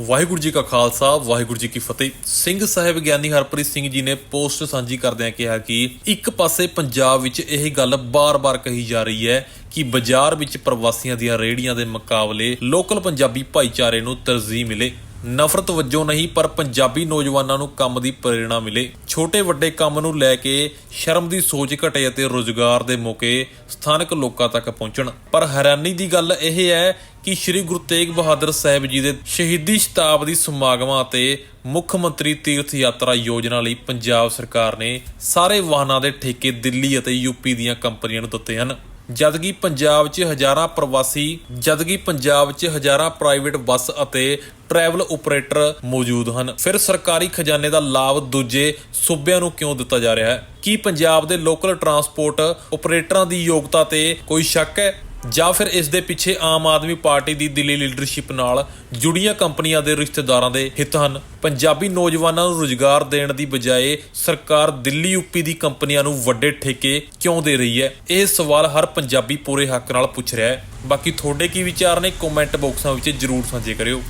ਵਾਹਿਗੁਰੂ ਜੀ ਕਾ ਖਾਲਸਾ, ਵਾਹਿਗੁਰੂ ਜੀ ਕੀ ਫਤਿਹ। ਸਿੰਘ ਸਾਹਿਬ ਗਿਆਨੀ ਹਰਪ੍ਰੀਤ ਸਿੰਘ ਜੀ ਨੇ ਪੋਸਟ ਸਾਂਝੀ ਕਰਦਿਆਂ ਕਿਹਾ ਕਿ ਇੱਕ ਪਾਸੇ ਪੰਜਾਬ ਵਿੱਚ ਇਹ ਗੱਲ ਬਾਰ-ਬਾਰ ਕਹੀ ਜਾ ਰਹੀ ਹੈ ਕਿ ਬਾਜ਼ਾਰ ਵਿੱਚ ਪ੍ਰਵਾਸੀਆਂ ਦੀਆਂ ਰੇੜੀਆਂ ਦੇ ਮੁਕਾਬਲੇ ਲੋਕਲ ਪੰਜਾਬੀ ਭਾਈਚਾਰੇ ਨੂੰ ਤਰਜੀਹ ਮਿਲੇ। ਨਫ਼ਰਤ ਵਜੋਂ ਨਹੀਂ, ਪਰ ਪੰਜਾਬੀ ਨੌਜਵਾਨਾਂ ਨੂੰ ਕੰਮ ਦੀ ਪ੍ਰੇਰਣਾ ਮਿਲੇ। ਛੋਟੇ ਵੱਡੇ ਕੰਮ ਨੂੰ ਲੈ ਕੇ ਸ਼ਰਮ ਦੀ ਸੋਚ ਘਟੇ ਅਤੇ ਰੋਜ਼ਗਾਰ ਦੇ ਮੌਕੇ ਸਥਾਨਕ ਲੋਕਾਂ ਤੱਕ ਪਹੁੰਚਣ। ਪਰ ਹੈਰਾਨੀ ਦੀ ਗੱਲ ਇਹ ਹੈ ਕਿ ਸ੍ਰੀ ਗੁਰੂ ਤੇਗ ਬਹਾਦਰ ਸਾਹਿਬ ਜੀ ਦੇ ਸ਼ਹੀਦੀ ਸ਼ਤਾਬਦੀ ਸਮਾਗਮਾਂ ਅਤੇ ਮੁੱਖ ਮੰਤਰੀ ਤੀਰਥ ਯਾਤਰਾ ਯੋਜਨਾ ਲਈ ਪੰਜਾਬ ਸਰਕਾਰ ਨੇ ਸਾਰੇ ਵਾਹਨਾਂ ਦੇ ਠੇਕੇ ਦਿੱਲੀ ਅਤੇ ਯੂਪੀ ਦੀਆਂ ਕੰਪਨੀਆਂ ਨੂੰ ਦਿੱਤੇ ਹਨ। ਜਦਕਿ ਪੰਜਾਬ 'ਚ ਹਜ਼ਾਰਾਂ ਪ੍ਰਵਾਸੀ, ਜਦਕਿ ਪੰਜਾਬ 'ਚ ਹਜ਼ਾਰਾਂ ਪ੍ਰਾਈਵੇਟ ਬੱਸ ਅਤੇ ਟਰੈਵਲ ਆਪਰੇਟਰ ਮੌਜੂਦ ਹਨ। ਫਿਰ ਸਰਕਾਰੀ ਖਜ਼ਾਨੇ ਦਾ ਲਾਭ ਦੂਜੇ ਸੂਬਿਆਂ ਨੂੰ ਕਿਉਂ ਦਿੱਤਾ ਜਾ ਰਿਹਾ ਹੈ? ਕੀ ਪੰਜਾਬ ਦੇ ਲੋਕਲ ਟਰਾਂਸਪੋਰਟ ਆਪਰੇਟਰਾਂ ਦੀ ਯੋਗਤਾ ਤੇ ਕੋਈ ਸ਼ੱਕ ਹੈ? ਜਾਂ ਫਿਰ ਇਸ ਦੇ ਪਿੱਛੇ ਆਮ ਆਦਮੀ ਪਾਰਟੀ ਦੀ ਦਿੱਲੀ ਲੀਡਰਸ਼ਿਪ ਨਾਲ ਜੁੜੀਆਂ ਕੰਪਨੀਆਂ ਦੇ ਰਿਸ਼ਤੇਦਾਰਾਂ ਦੇ ਹਿੱਤ ਹਨ। ਪੰਜਾਬੀ ਨੌਜਵਾਨਾਂ ਨੂੰ ਰੁਜ਼ਗਾਰ ਦੇਣ ਦੀ ਬਜਾਏ ਸਰਕਾਰ ਦਿੱਲੀ ਯੂਪੀ ਦੀ ਕੰਪਨੀਆਂ ਨੂੰ ਵੱਡੇ ਠੇਕੇ ਕਿਉਂ ਦੇ ਰਹੀ ਹੈ? ਇਹ ਸਵਾਲ ਹਰ ਪੰਜਾਬੀ ਪੂਰੇ ਹੱਕ ਨਾਲ ਪੁੱਛ ਰਿਹਾ ਹੈ। ਬਾਕੀ ਤੁਹਾਡੇ ਕੀ ਵਿਚਾਰ ਨੇ? ਕਮੈਂਟ ਬਾਕਸਾਂ ਵਿੱਚ ਜਰੂਰ ਸਾਂਝੇ ਕਰਿਓ।